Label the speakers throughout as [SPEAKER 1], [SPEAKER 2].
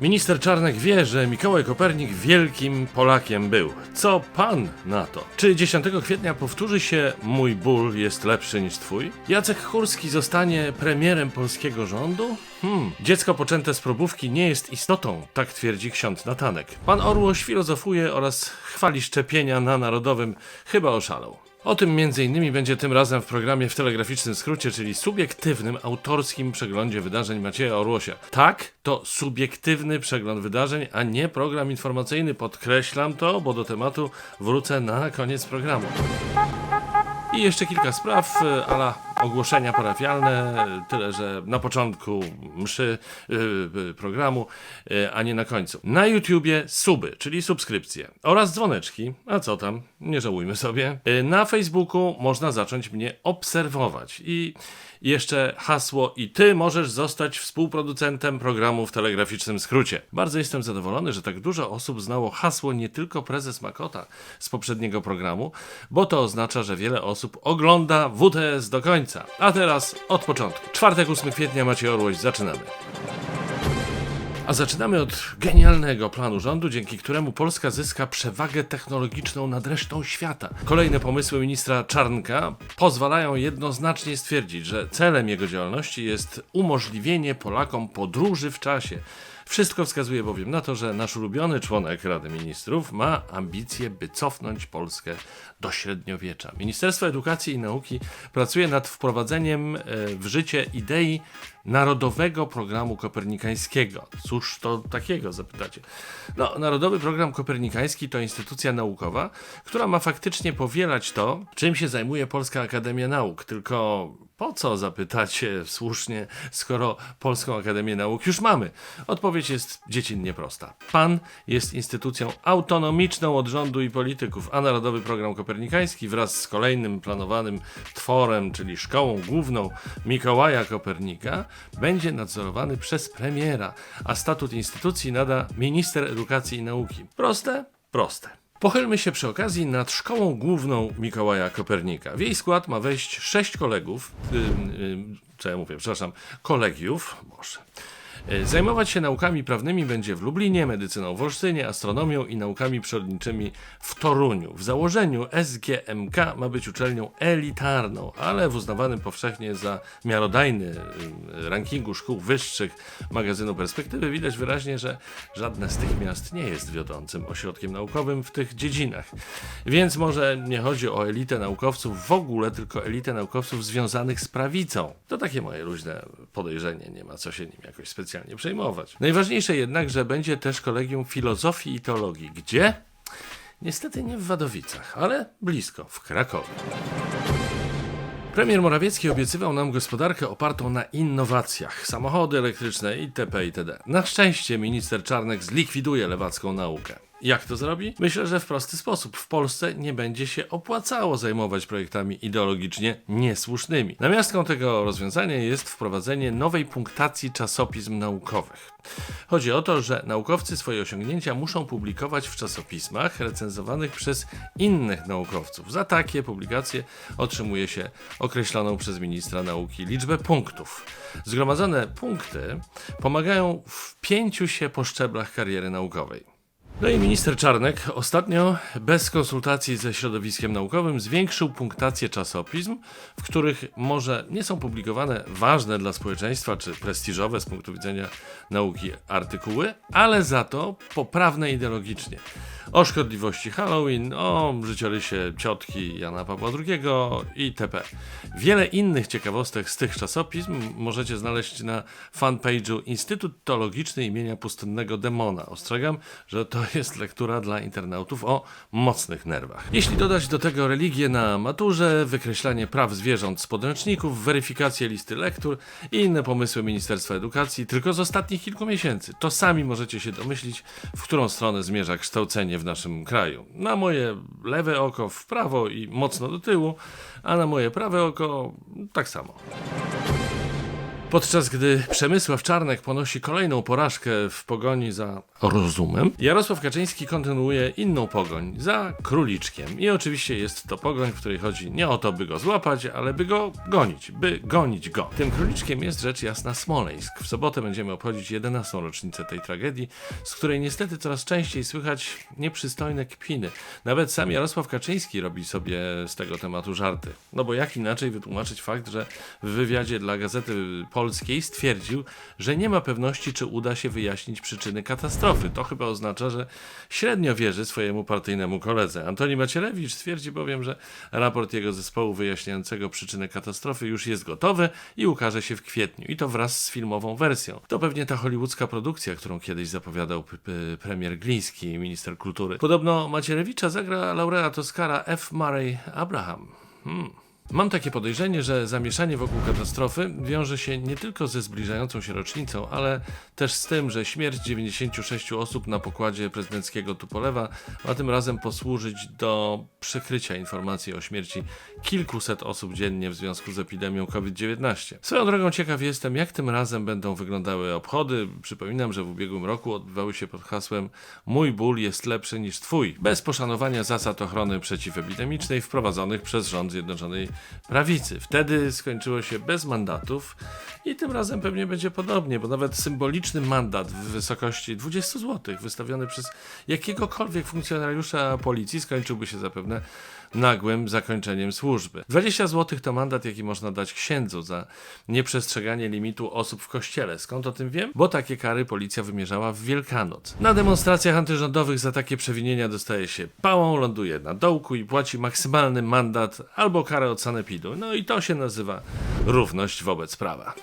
[SPEAKER 1] Minister Czarnek wie, że Mikołaj Kopernik wielkim Polakiem był. Co pan na to? Czy 10 kwietnia powtórzy się Mój ból jest lepszy niż twój? Jacek Churski zostanie premierem polskiego rządu? Hmm. Dziecko poczęte z probówki nie jest istotą, tak twierdzi ksiądz Natanek. Pan Orłoś filozofuje oraz chwali szczepienia na narodowym. Chyba oszalał. O tym m.in. będzie tym razem w programie w telegraficznym skrócie, czyli subiektywnym, autorskim przeglądzie wydarzeń Macieja Orłosia. Tak, to subiektywny przegląd wydarzeń, a nie program informacyjny. Podkreślam to, bo do tematu wrócę na koniec programu. I jeszcze kilka spraw, e, ala ogłoszenia parafialne, tyle że na początku mszy y, y, programu, y, a nie na końcu. Na YouTubie suby, czyli subskrypcje oraz dzwoneczki, a co tam, nie żałujmy sobie. Y, Na Facebooku można zacząć mnie obserwować i jeszcze hasło i ty możesz zostać współproducentem programu w telegraficznym skrócie. Bardzo jestem zadowolony, że tak dużo osób znało hasło nie tylko prezes Makota z poprzedniego programu, bo to oznacza, że wiele osób ogląda WTS do końca. A teraz od początku. Czwartek 8 kwietnia macie Orłoś, zaczynamy. A zaczynamy od genialnego planu rządu, dzięki któremu Polska zyska przewagę technologiczną nad resztą świata. Kolejne pomysły ministra Czarnka pozwalają jednoznacznie stwierdzić, że celem jego działalności jest umożliwienie Polakom podróży w czasie. Wszystko wskazuje bowiem na to, że nasz ulubiony członek Rady Ministrów ma ambicje, by cofnąć Polskę do średniowiecza. Ministerstwo Edukacji i Nauki pracuje nad wprowadzeniem e, w życie idei Narodowego Programu Kopernikańskiego. Cóż to takiego, zapytacie? No, Narodowy Program Kopernikański to instytucja naukowa, która ma faktycznie powielać to, czym się zajmuje Polska Akademia Nauk. Tylko po co, zapytacie słusznie, skoro Polską Akademię Nauk już mamy? Odpowiedź jest dziecinnie prosta. PAN jest instytucją autonomiczną od rządu i polityków, a Narodowy Program Kopernikański wraz z kolejnym planowanym tworem, czyli Szkołą Główną Mikołaja Kopernika, będzie nadzorowany przez premiera, a statut instytucji nada minister edukacji i nauki. Proste? Proste. Pochylmy się przy okazji nad Szkołą Główną Mikołaja Kopernika. W jej skład ma wejść sześć kolegów, ym, ym, co ja mówię, przepraszam, kolegiów, może. Y, Zajmować się naukami prawnymi będzie w Lublinie, medycyną w Olsztynie, astronomią i naukami przyrodniczymi w Toruniu. W założeniu SGMK ma być uczelnią elitarną, ale w uznawanym powszechnie za miarodajny y, rankingu szkół wyższych magazynu Perspektywy widać wyraźnie, że żadne z tych miast nie jest wiodącym ośrodkiem naukowym w tych dziedzinach. Więc może nie chodzi o elitę naukowców w ogóle, tylko elitę naukowców związanych z prawicą. To takie moje luźne podejrzenie, nie ma co się nim jakoś specjalnie przejmować. Najważniejsze jednak, że będzie też kolegium filozofii i teologii. Gdzie? Niestety nie w Wadowicach, ale blisko, w Krakowie. Premier Morawiecki obiecywał nam gospodarkę opartą na innowacjach, samochody elektryczne itp. itd. Na szczęście minister Czarnek zlikwiduje lewacką naukę. Jak to zrobi? Myślę, że w prosty sposób. W Polsce nie będzie się opłacało zajmować projektami ideologicznie niesłusznymi. Namiastką tego rozwiązania jest wprowadzenie nowej punktacji czasopism naukowych. Chodzi o to, że naukowcy swoje osiągnięcia muszą publikować w czasopismach recenzowanych przez innych naukowców. Za takie publikacje otrzymuje się określoną przez ministra nauki liczbę punktów. Zgromadzone punkty pomagają w pięciu się po szczeblach kariery naukowej. No i minister Czarnek ostatnio bez konsultacji ze środowiskiem naukowym zwiększył punktację czasopism, w których może nie są publikowane ważne dla społeczeństwa czy prestiżowe z punktu widzenia nauki artykuły, ale za to poprawne ideologicznie. O szkodliwości Halloween, o życiorysie ciotki Jana Pawła II itp. Wiele innych ciekawostek z tych czasopism możecie znaleźć na fanpage'u Instytut Teologiczny imienia Pustynnego Demona. Ostrzegam, że to jest lektura dla internautów o mocnych nerwach. Jeśli dodać do tego religię na maturze, wykreślanie praw zwierząt z podręczników, weryfikację listy lektur i inne pomysły Ministerstwa Edukacji tylko z ostatnich kilku miesięcy, to sami możecie się domyślić, w którą stronę zmierza kształcenie w naszym kraju. Na moje lewe oko w prawo i mocno do tyłu, a na moje prawe oko tak samo. Podczas gdy Przemysław Czarnek ponosi kolejną porażkę w pogoni za rozumem, Jarosław Kaczyński kontynuuje inną pogoń za króliczkiem. I oczywiście jest to pogoń, w której chodzi nie o to, by go złapać, ale by go gonić, by gonić go. Tym króliczkiem jest rzecz jasna Smoleńsk. W sobotę będziemy obchodzić 11. rocznicę tej tragedii, z której niestety coraz częściej słychać nieprzystojne kpiny. Nawet sam Jarosław Kaczyński robi sobie z tego tematu żarty. No bo jak inaczej wytłumaczyć fakt, że w wywiadzie dla Gazety Polskiej stwierdził, że nie ma pewności, czy uda się wyjaśnić przyczyny katastrofy. To chyba oznacza, że średnio wierzy swojemu partyjnemu koledze. Antoni Macierewicz stwierdzi bowiem, że raport jego zespołu wyjaśniającego przyczynę katastrofy już jest gotowy i ukaże się w kwietniu. I to wraz z filmową wersją. To pewnie ta hollywoodzka produkcja, którą kiedyś zapowiadał premier Gliński, minister kultury. Podobno Macierewicza zagra laureat Oscara F. Murray Abraham. Hmm. Mam takie podejrzenie, że zamieszanie wokół katastrofy wiąże się nie tylko ze zbliżającą się rocznicą, ale też z tym, że śmierć 96 osób na pokładzie prezydenckiego Tupolewa ma tym razem posłużyć do przykrycia informacji o śmierci kilkuset osób dziennie w związku z epidemią COVID-19. Swoją drogą ciekaw jestem, jak tym razem będą wyglądały obchody. Przypominam, że w ubiegłym roku odbywały się pod hasłem Mój ból jest lepszy niż twój, bez poszanowania zasad ochrony przeciwepidemicznej wprowadzonych przez rząd Zjednoczonej Prawicy. Wtedy skończyło się bez mandatów i tym razem pewnie będzie podobnie, bo nawet symboliczny mandat w wysokości 20 zł wystawiony przez jakiegokolwiek funkcjonariusza policji skończyłby się zapewne nagłym zakończeniem służby. 20 zł to mandat, jaki można dać księdzu za nieprzestrzeganie limitu osób w kościele. Skąd o tym wiem? Bo takie kary policja wymierzała w Wielkanoc. Na demonstracjach antyrządowych za takie przewinienia dostaje się pałą, ląduje na dołku i płaci maksymalny mandat albo karę od sanepidu. No i to się nazywa równość wobec prawa.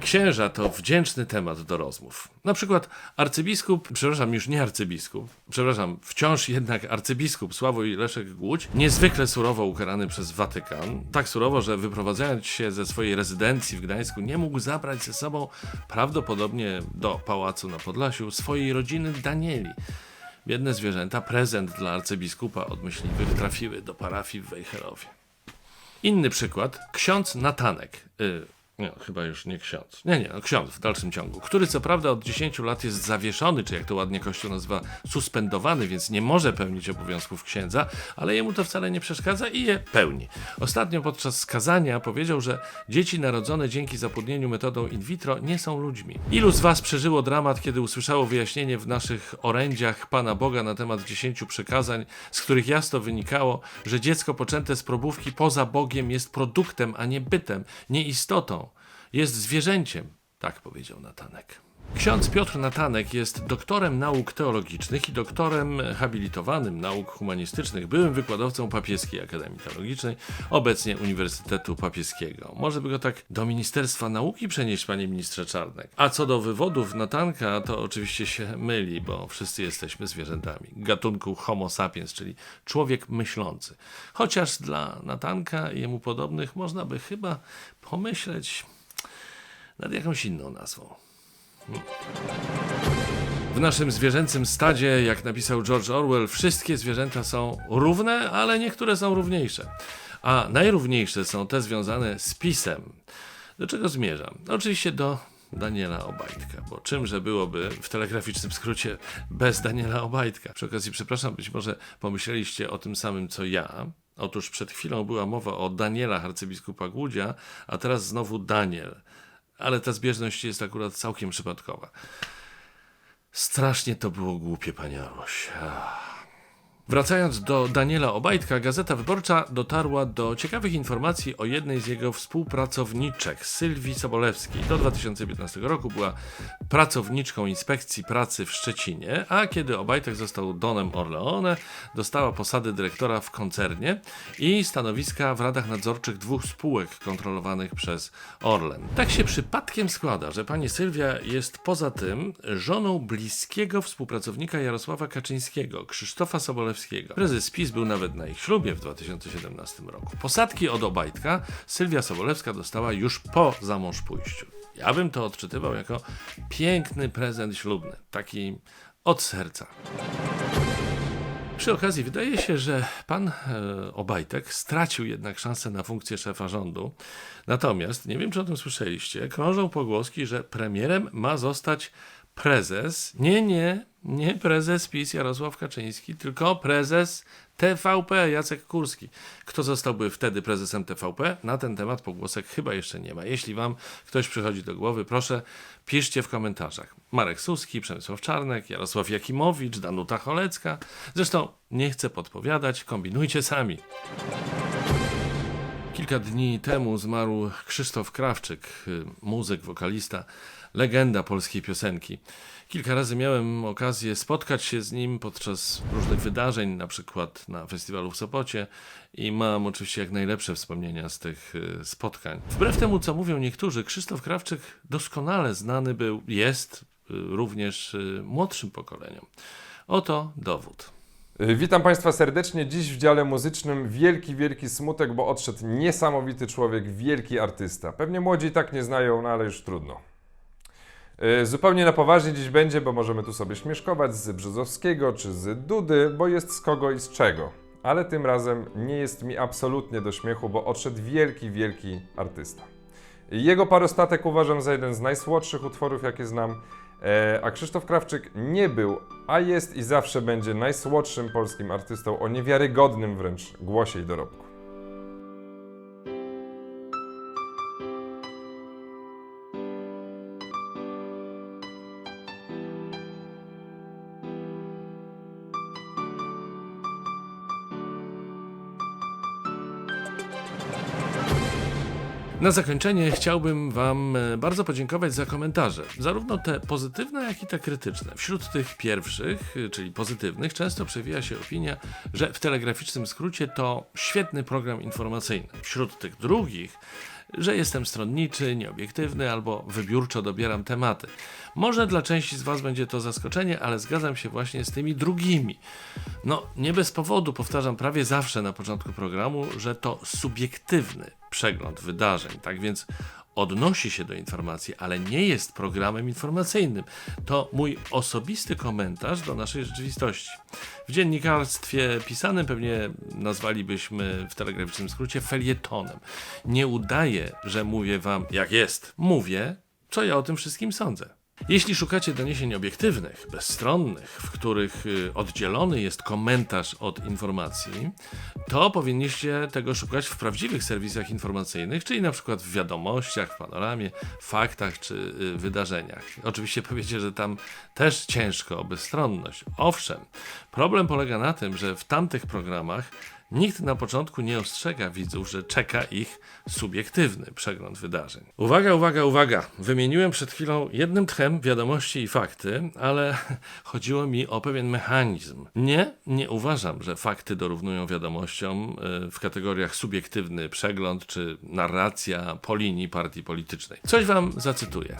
[SPEAKER 1] Księża to wdzięczny temat do rozmów. Na przykład arcybiskup, przepraszam, już nie arcybiskup, przepraszam, wciąż jednak arcybiskup Sławoj Leszek Głódź, niezwykle surowo ukarany przez Watykan. Tak surowo, że wyprowadzając się ze swojej rezydencji w Gdańsku, nie mógł zabrać ze sobą prawdopodobnie do pałacu na Podlasiu swojej rodziny Danieli. Biedne zwierzęta, prezent dla arcybiskupa od myśliwych trafiły do parafii w Wejherowie. Inny przykład, ksiądz Natanek. Y, nie, chyba już nie ksiądz. Nie, nie, no ksiądz w dalszym ciągu, który co prawda od 10 lat jest zawieszony, czy jak to ładnie Kościół nazywa, suspendowany, więc nie może pełnić obowiązków księdza, ale jemu to wcale nie przeszkadza i je pełni. Ostatnio podczas skazania powiedział, że dzieci narodzone dzięki zapłodnieniu metodą in vitro nie są ludźmi. Ilu z was przeżyło dramat, kiedy usłyszało wyjaśnienie w naszych orędziach Pana Boga na temat 10 przykazań, z których jasno wynikało, że dziecko poczęte z probówki poza Bogiem jest produktem, a nie bytem, nie istotą. Jest zwierzęciem, tak powiedział Natanek. Ksiądz Piotr Natanek jest doktorem nauk teologicznych i doktorem habilitowanym nauk humanistycznych, byłym wykładowcą Papieskiej Akademii Teologicznej, obecnie Uniwersytetu Papieskiego. Może by go tak do Ministerstwa Nauki przenieść, panie ministrze Czarnek. A co do wywodów Natanka, to oczywiście się myli, bo wszyscy jesteśmy zwierzętami. Gatunku Homo sapiens, czyli człowiek myślący. Chociaż dla Natanka i jemu podobnych można by chyba pomyśleć nad jakąś inną nazwą. W naszym zwierzęcym stadzie, jak napisał George Orwell, wszystkie zwierzęta są równe, ale niektóre są równiejsze. A najrówniejsze są te związane z pisem. Do czego zmierzam? Oczywiście do Daniela Obajtka, bo czymże byłoby w telegraficznym skrócie bez Daniela Obajtka? Przy okazji, przepraszam, być może pomyśleliście o tym samym co ja. Otóż przed chwilą była mowa o Daniela arcybiskupa Głudzia, a teraz znowu Daniel. Ale ta zbieżność jest akurat całkiem przypadkowa. Strasznie to było głupie, panie Aroś. Wracając do Daniela Obajtka, Gazeta Wyborcza dotarła do ciekawych informacji o jednej z jego współpracowniczek, Sylwii Sobolewskiej. Do 2015 roku była pracowniczką Inspekcji Pracy w Szczecinie, a kiedy Obajtek został Donem Orleone, dostała posady dyrektora w koncernie i stanowiska w radach nadzorczych dwóch spółek kontrolowanych przez Orlen. Tak się przypadkiem składa, że pani Sylwia jest poza tym żoną bliskiego współpracownika Jarosława Kaczyńskiego, Krzysztofa Sobolewskiego. Prezes PiS był nawet na ich ślubie w 2017 roku. Posadki od Obajtka Sylwia Sobolewska dostała już po zamążpójściu. Ja bym to odczytywał jako piękny prezent ślubny, taki od serca. Przy okazji, wydaje się, że pan e, Obajtek stracił jednak szansę na funkcję szefa rządu. Natomiast, nie wiem czy o tym słyszeliście, krążą pogłoski, że premierem ma zostać prezes. Nie, nie, nie prezes PiS Jarosław Kaczyński, tylko prezes TVP Jacek Kurski. Kto zostałby wtedy prezesem TVP? Na ten temat pogłosek chyba jeszcze nie ma. Jeśli wam ktoś przychodzi do głowy, proszę piszcie w komentarzach. Marek Suski, Przemysław Czarnek, Jarosław Jakimowicz, Danuta Cholecka. Zresztą nie chcę podpowiadać, kombinujcie sami. Kilka dni temu zmarł Krzysztof Krawczyk, y, muzyk, wokalista, legenda polskiej piosenki. Kilka razy miałem okazję spotkać się z nim podczas różnych wydarzeń, na przykład na festiwalu w Sopocie i mam oczywiście jak najlepsze wspomnienia z tych y, spotkań. Wbrew temu, co mówią niektórzy, Krzysztof Krawczyk doskonale znany był, jest y, również młodszym pokoleniom. Oto dowód.
[SPEAKER 2] Y, Witam Państwa serdecznie. Dziś w dziale muzycznym wielki, wielki smutek, bo odszedł niesamowity człowiek, wielki artysta. Pewnie młodzi tak nie znają, no ale już trudno. Y, Zupełnie na poważnie dziś będzie, bo możemy tu sobie śmieszkować z Brzozowskiego czy z Dudy, bo jest z kogo i z czego. Ale tym razem nie jest mi absolutnie do śmiechu, bo odszedł wielki, wielki artysta. Jego parostatek uważam za jeden z najsłodszych utworów, jakie znam, a Krzysztof Krawczyk nie był, a jest i zawsze będzie najsłodszym polskim artystą o niewiarygodnym wręcz głosie i dorobku.
[SPEAKER 1] Na zakończenie chciałbym Wam e, bardzo podziękować za komentarze, zarówno te pozytywne, jak i te krytyczne. Wśród tych pierwszych, y, czyli pozytywnych, często przewija się opinia, że w telegraficznym skrócie to świetny program informacyjny. Wśród tych drugich, że jestem stronniczy, nieobiektywny albo wybiórczo dobieram tematy. Może dla części z Was będzie to zaskoczenie, ale zgadzam się właśnie z tymi drugimi. No, nie bez powodu powtarzam prawie zawsze na początku programu, że to subiektywny przegląd wydarzeń. Tak więc odnosi się do informacji, ale nie jest programem informacyjnym. To mój osobisty komentarz do naszej rzeczywistości. W dziennikarstwie pisanym pewnie nazwalibyśmy w telegraficznym skrócie felietonem. Nie udaję, że mówię wam jak jest. Mówię, co ja o tym wszystkim sądzę. Jeśli szukacie doniesień obiektywnych, bezstronnych, w których y, oddzielony jest komentarz od informacji, to powinniście tego szukać w prawdziwych serwisach informacyjnych, czyli na przykład w wiadomościach, w panoramie, faktach czy y, wydarzeniach. Oczywiście powiecie, że tam też ciężko o bezstronność. Owszem, problem polega na tym, że w tamtych programach Nikt na początku nie ostrzega widzów, że czeka ich subiektywny przegląd wydarzeń. Uwaga, uwaga, uwaga! Wymieniłem przed chwilą jednym tchem wiadomości i fakty, ale chodziło mi o pewien mechanizm. Nie, nie uważam, że fakty dorównują wiadomościom y, w kategoriach subiektywny przegląd czy narracja po linii partii politycznej. Coś wam zacytuję.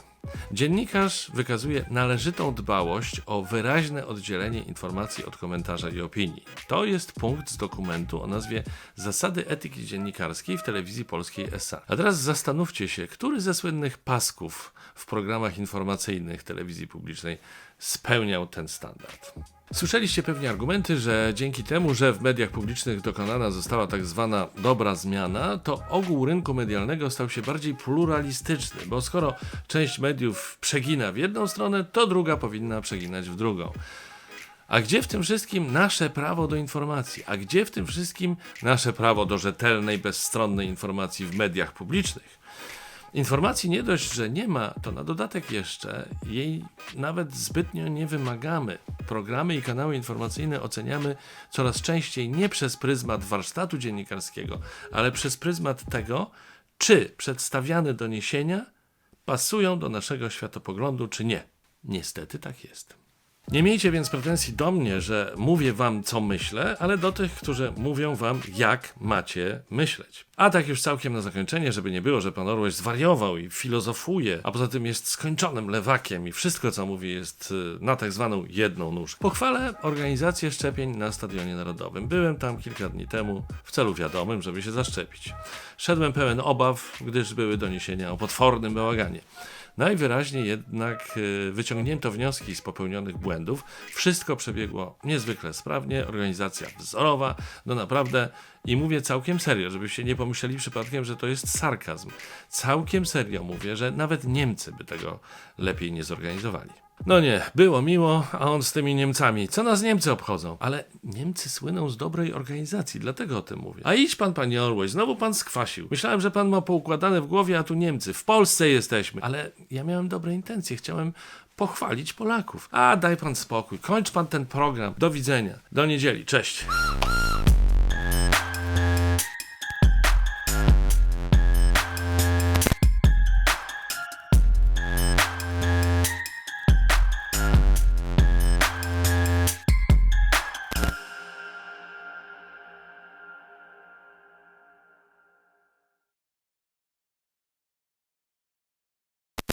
[SPEAKER 1] Dziennikarz wykazuje należytą dbałość o wyraźne oddzielenie informacji od komentarza i opinii. To jest punkt z dokumentu o nazwie Zasady etyki dziennikarskiej w telewizji polskiej SA. A teraz zastanówcie się, który ze słynnych pasków w programach informacyjnych telewizji publicznej spełniał ten standard. Słyszeliście pewnie argumenty, że dzięki temu, że w mediach publicznych dokonana została tak zwana dobra zmiana, to ogół rynku medialnego stał się bardziej pluralistyczny, bo skoro część mediów przegina w jedną stronę, to druga powinna przeginać w drugą. A gdzie w tym wszystkim nasze prawo do informacji? A gdzie w tym wszystkim nasze prawo do rzetelnej, bezstronnej informacji w mediach publicznych? Informacji nie dość, że nie ma, to na dodatek jeszcze jej nawet zbytnio nie wymagamy. Programy i kanały informacyjne oceniamy coraz częściej nie przez pryzmat warsztatu dziennikarskiego, ale przez pryzmat tego, czy przedstawiane doniesienia pasują do naszego światopoglądu, czy nie. Niestety tak jest. Nie miejcie więc pretensji do mnie, że mówię wam co myślę, ale do tych, którzy mówią wam jak macie myśleć. A tak już całkiem na zakończenie, żeby nie było, że pan Orłoś zwariował i filozofuje, a poza tym jest skończonym lewakiem i wszystko co mówi jest y, na tak zwaną jedną nóżkę. Pochwalę organizację szczepień na Stadionie Narodowym. Byłem tam kilka dni temu w celu wiadomym, żeby się zaszczepić. Szedłem pełen obaw, gdyż były doniesienia o potwornym bałaganie. Najwyraźniej jednak y, wyciągnięto wnioski z popełnionych błędów. Wszystko przebiegło niezwykle sprawnie, organizacja wzorowa, no naprawdę i mówię całkiem serio, żebyście nie pomyśleli przypadkiem, że to jest sarkazm. Całkiem serio mówię, że nawet Niemcy by tego lepiej nie zorganizowali. No nie, było miło, a on z tymi Niemcami. Co nas Niemcy obchodzą? Ale Niemcy słyną z dobrej organizacji, dlatego o tym mówię. A idź pan, panie Orłeś, znowu pan skwasił. Myślałem, że pan ma poukładane w głowie, a tu Niemcy. W Polsce jesteśmy. Ale ja miałem dobre intencje, chciałem pochwalić Polaków. A daj pan spokój, kończ pan ten program. Do widzenia. Do niedzieli, cześć.